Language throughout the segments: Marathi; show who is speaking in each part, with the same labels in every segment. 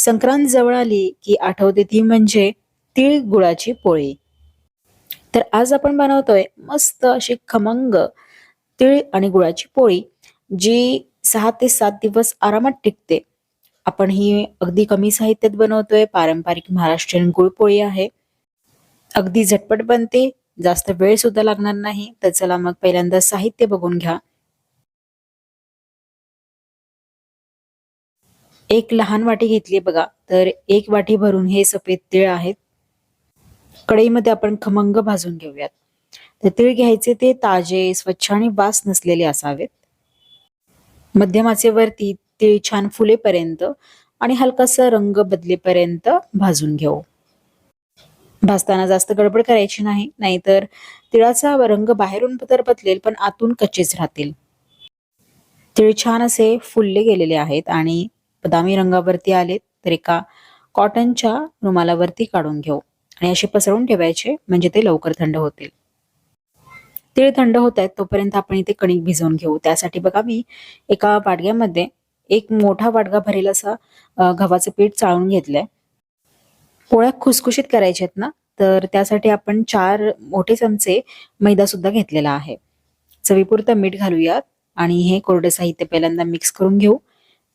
Speaker 1: संक्रांत जवळ आली की आठवते ती म्हणजे तीळ गुळाची पोळी. तर आज आपण बनवतोय मस्त अशी खमंग तीळ आणि गुळाची पोळी जी सहा ते सात दिवस आरामात टिकते. आपण ही अगदी कमी साहित्यात बनवतोय पारंपरिक महाराष्ट्रीयन गुळपोळी आहे. अगदी झटपट बनते जास्त वेळ सुद्धा लागणार नाही तर चला मग पहिल्यांदा साहित्य बघून घ्या. एक लहान वाटी घेतली बघा. तर एक वाटी भरून हे सफेद तीळ आहेत. कढईमध्ये आपण खमंग भाजून घेऊयात. तर तीळ घ्यायचे ते ताजे स्वच्छ आणि वास नसलेले असावेत. मध्यमाचे वरती तीळ छान फुलेपर्यंत आणि हलकासा रंग बदलेपर्यंत भाजून घेऊ. भाजताना जास्त गडबड करायची नाही नाहीतर तिळाचा रंग बाहेरून तर बदलेल पण आतून कच्चेच राहतील. तीळ छान असे फुलले गेलेले आहेत आणि बदामी रंगावरती आलेत तर एका कॉटनच्या रुमालावरती काढून घेऊ. आणि असे पसरवून ठेवायचे म्हणजे ते लवकर थंड होतील. तीळ थंड होत आहेत तोपर्यंत आपण इथे कणिक भिजवून घेऊ. त्यासाठी बघा मी एका बाडग्यामध्ये एक मोठा वाटगा भरेल असा गव्हाचं पीठ चाळून घेतलंय. पोळ्या खुसखुशीत करायच्या आहेत ना तर त्यासाठी आपण चार मोठे चमचे मैदा सुद्धा घेतलेला आहे. चवीपुरतं मीठ घालूयात आणि हे कोरडे साहित्य पहिल्यांदा मिक्स करून घेऊ.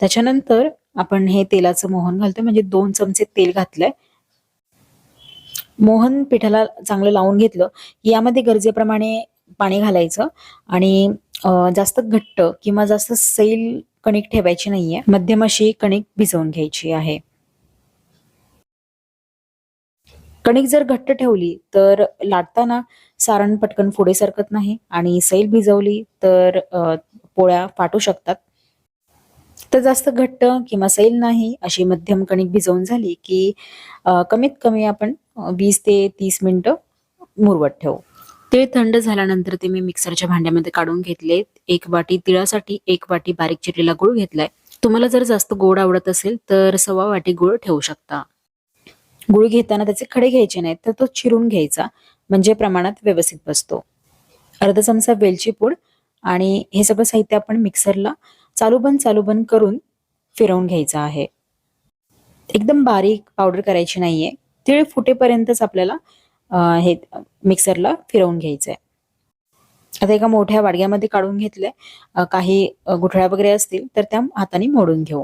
Speaker 1: त्याच्यानंतर आपण हे तेलाचं मोहन घालतोय. म्हणजे दोन चमचे तेल घातलंय. मोहन पिठाला चांगलं लावून घेतलं. यामध्ये गरजेप्रमाणे पाणी घालायचं. आणि जास्त घट्ट किंवा जास्त सैल कणिक ठेवायची नाहीये. मध्यम अशी कणिक भिजवून घ्यायची आहे. कणिक जर घट्ट ठेवली तर लाटताना सारण पटकन पुढे सरकत नाही. आणि सैल भिजवली तर पोळ्या फाटू शकतात. तर जास्त घट्ट किंवा सैल नाही अशी मध्यम कणिक भिजवून झाली की कमीत कमी आपण वीस ते तीस मिनिटं मुरवत ठेवू. तीळ थंड झाल्यानंतर ते मी मिक्सरच्या भांड्यामध्ये काढून घेतले. एक वाटी तिळासाठी एक वाटी बारीक चिरलेला गुळ घेतलाय. तुम्हाला जर जास्त गोड आवडत असेल तर सव्वा वाटी गुळ ठेवू शकता. गुळ घेताना त्याचे खडे घ्यायचे नाहीत तर तो चिरून घ्यायचा. म्हणजे प्रमाणात व्यवस्थित बसतो. अर्धा चमचा वेलची पूड आणि हे सगळं साहित्य आपण मिक्सरला चालू बंद चालू बंद करून फिरवून घ्यायचं आहे. एकदम बारीक पावडर करायची नाहीये. तिळ फुटेपर्यंतच आपल्याला हे मिक्सरला फिरवून घ्यायचंय. आता एका मोठ्या वाडग्यामध्ये काढून घेतलंय. काही गुठळ्या वगैरे असतील तर त्या हाताने मोडून घेऊ.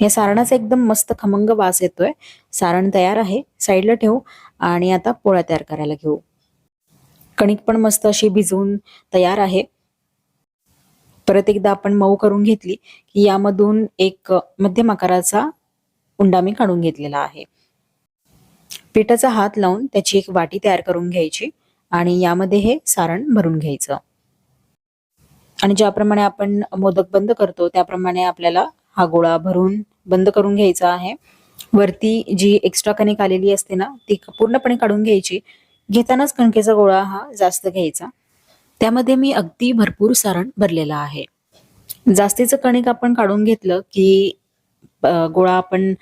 Speaker 1: या सारणाचा एकदम मस्त खमंग वास येतोय. सारण तयार आहे. साईडला ठेवू आणि आता पोळ्या तयार करायला घेऊ. कणिक पण मस्त अशी भिजवून तयार आहे. परत एकदा आपण मऊ करून घेतली की यामधून एक मध्यम आकाराचा उंडा मी काढून घेतलेला आहे. पिठाचा हात लावून त्याची एक वाटी तयार करून घ्यायची आणि यामध्ये हे सारण भरून घ्यायचं. आणि ज्याप्रमाणे आपण मोदक बंद करतो त्याप्रमाणे आपल्याला हा गोळा भरून बंद करून घ्यायचा आहे. वरती जी एक्स्ट्रा कणिक आलेली असते ना ती पूर्णपणे काढून घ्यायची. घेतानाच कणकेचा गोळा हा जास्त घ्यायचा. त्यामध्ये मी अगदी भरपूर सारण भरलेलं आहे. जास्तीचं कणिक आपण काढून घेतलं की गोळा आपण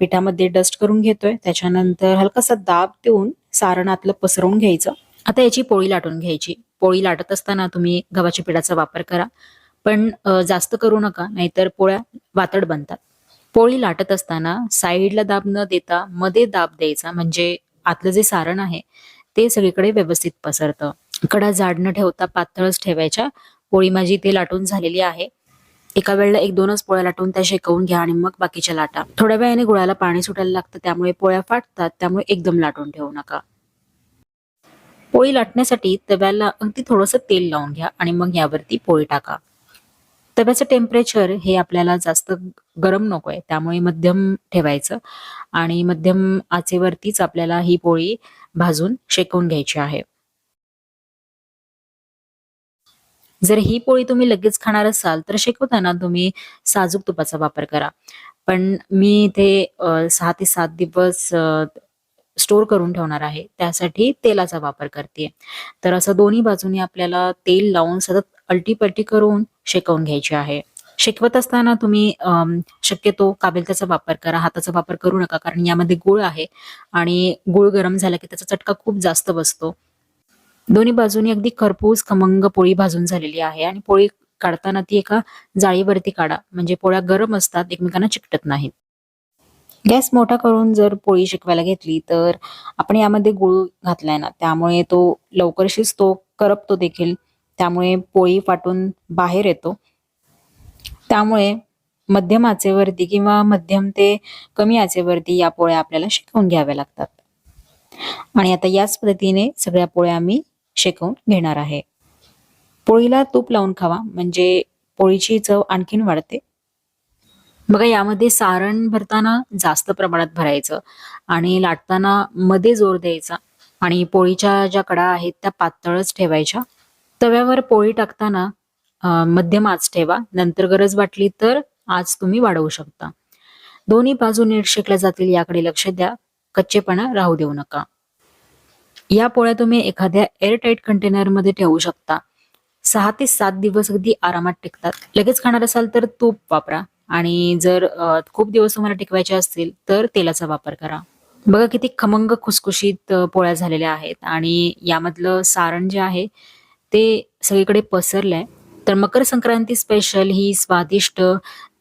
Speaker 1: पिठामध्ये डस्ट करून घेतोय. त्याच्यानंतर हलकासा दाब देऊन सारण आतलं पसरवून घ्यायचं. आता याची पोळी लाटून घ्यायची. पोळी लाटत असताना तुम्ही गव्हाच्या पिठाचा वापर करा. पण जास्त करू नका नाहीतर पोळ्या वातड बनतात. पोळी लाटत असताना साईडला दाब न देता मध्ये दाब द्यायचा. म्हणजे आतलं जे सारण आहे ते सगळीकडे व्यवस्थित पसरतं. कडा जाड न ठेवता पातळच ठेवायच्या. पोळी माझी ते लाटून झालेली आहे. एका वेळेला एक दोनच पोळ्या लाटून त्या शेकवून घ्या आणि मग बाकीच्या लाटा. थोड्या वेळाने गुळाला पाणी सुटायला लागतं त्यामुळे पोळ्या फाटतात त्यामुळे एकदम लाटून ठेवू नका. पोळी लाटण्यासाठी तव्याला अगदी थोडंसं तेल लावून घ्या आणि मग यावरती पोळी टाका. तव्याचं टेम्परेचर हे आपल्याला जास्त गरम नकोय त्यामुळे मध्यम ठेवायचं आणि मध्यम आचेवरतीच आपल्याला ही पोळी भाजून शेकवून घ्यायची आहे. जर ही पोळी तुम्ही लगेच खाणार असाल तर शेकवताना तुम्ही साजूक तुपाचा वापर करा. पण मी इथे सहा ते सात दिवस स्टोर करून ठेवणार आहे. त्यासाठी तेलाचा वापर करते तर असं दोन्ही बाजूनी आपल्याला तेल लावून सतत अल्टीपल्टी करून शेकवून घ्यायची आहे. शेकवत असताना तुम्ही शक्यतो काबिलत्याचा वापर करा हाताचा वापर करू नका कारण यामध्ये गुळ आहे आणि गुळ गरम झाला की त्याचा चटका खूप जास्त बसतो. दोन्ही बाजूनी अगदी खरपूस खमंग पोळी भाजून झालेली आहे आणि पोळी काढताना ती एका जाळीवरती काढा. म्हणजे पोळ्या गरम असतात एकमेकांना चिकटत नाहीत. गॅस मोठा करून जर पोळी शिकवायला घेतली तर आपण यामध्ये गुळ घातलाय ना त्यामुळे तो लवकर शिजतो करपतो देखील. त्यामुळे पोळी फाटून बाहेर येतो. त्यामुळे मध्यम आचेवरती किंवा मध्यम ते कमी आचेवरती या पोळ्या आपल्याला शिकवून घ्याव्या लागतात. आणि आता याच पद्धतीने सगळ्या पोळ्या मी शेकवून घेणार आहे. पोळीला तूप लावून खावा म्हणजे पोळीची चव आणखीन वाढते. बघा यामध्ये सारण भरताना जास्त प्रमाणात भरायचं आणि लाटताना मध्ये जोर द्यायचा आणि पोळीच्या ज्या कडा आहेत त्या पातळच ठेवायच्या. तव्यावर पोळी टाकताना मध्यम आच ठेवा. नंतर गरज वाटली तर आज तुम्ही वाढवू शकता. दोन्ही बाजू नीट शेकल्या जातील याकडे लक्ष द्या. कच्चेपणा राहू देऊ नका. या पोळ्या तुम्ही एखाद्या एअरटाईट कंटेनरमध्ये ठेवू शकता. सहा ते सात दिवस अगदी आरामात टिकतात. लगेच खाणार असाल तर तूप वापरा आणि जर खूप दिवस तुम्हाला टिकवायचे असतील तर तेलाचा वापर करा. बघा किती खमंग खुसखुशीत पोळ्या झालेल्या आहेत आणि यामधलं सारण जे आहे ते सगळीकडे पसरलंय. तर मकर संक्रांती स्पेशल ही स्वादिष्ट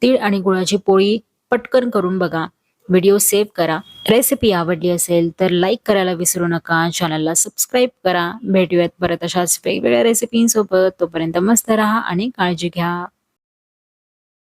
Speaker 1: तीळ आणि गुळाची पोळी पटकन करून बघा. व्हिडिओ सेव्ह करा. रेसिपी आवडली असेल तर लाईक करायला विसरू नका. चॅनलला सबस्क्राईब करा. भेटूयात परत अशाच वेगवेगळ्या रेसिपींसोबत तोपर्यंत मस्त राहा आणि काळजी घ्या.